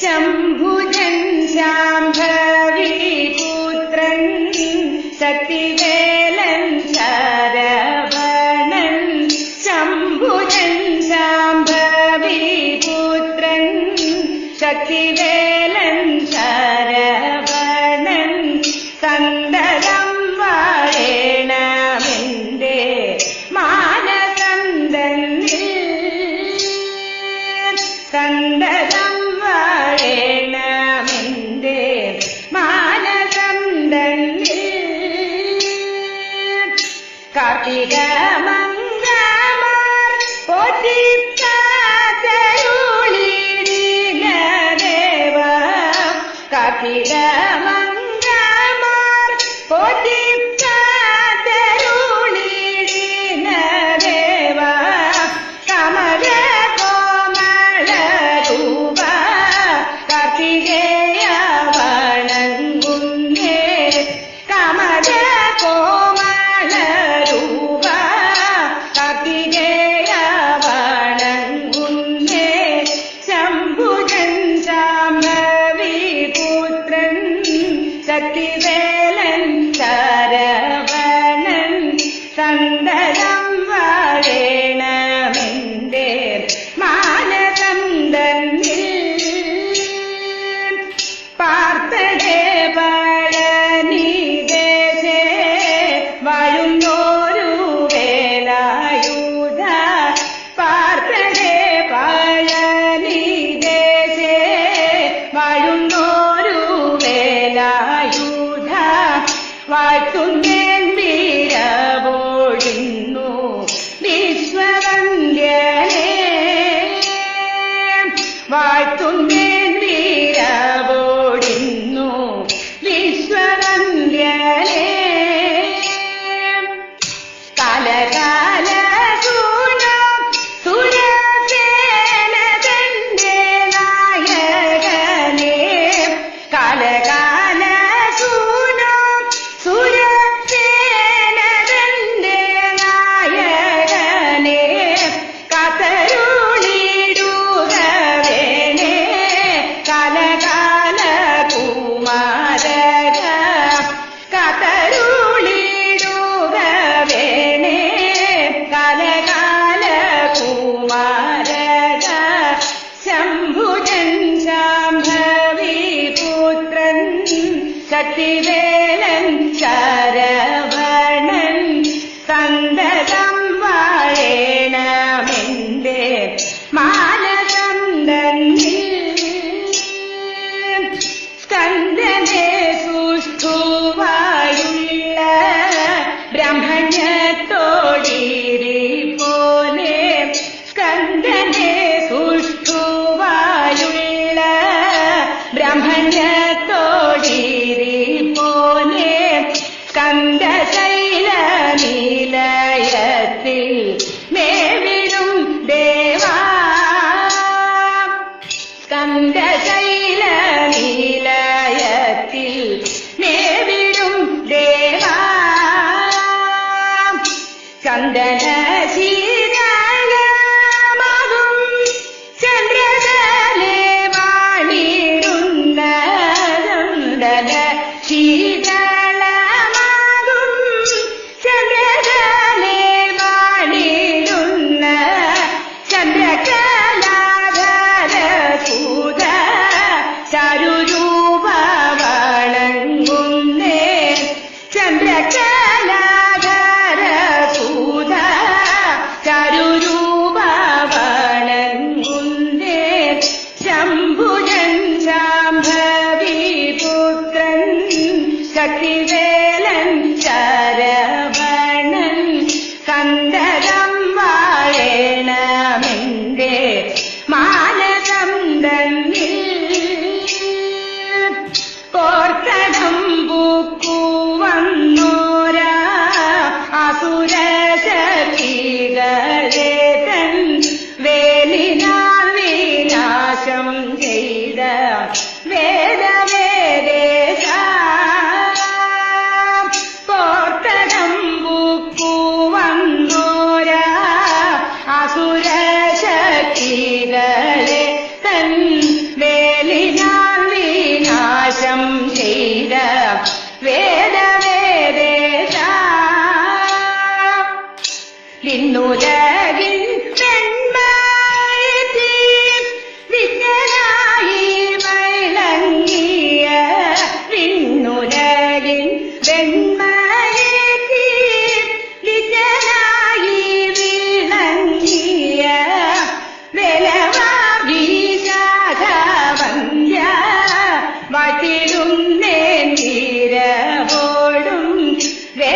शम्भुजन् शाम्भ കാർത്തിക മംഗമാർ പൊതിക്കാത്തരുളി ദിനദേവ கட்டி வே ശക്തിവേലൻ ശരവണൻ തന്തകം വാഴേണമെന്റെ മാനസന്തന്നിൽ സ്കന്ധനെ സുഷ്ടുവായുള്ള ബ്രഹ്മണ്യത്തോടിരി പോലെ സ്കന്ധനെ സുഷ്ടുവായുള്ള ബ്രഹ്മണ്യ ചന്ദനശീലാലമതും ഉദവിൽ പെൺമായത്തിൽ വിജ്ഞനായി വഴങ്ങിയ വിണ്ണുരലിൽ പെൺമായത്തിൽ വിജ്ഞനായി വിളങ്ങിയ വിലവാടി രാഘവന്യ മതിരുന്നേ നിരവോടും വേ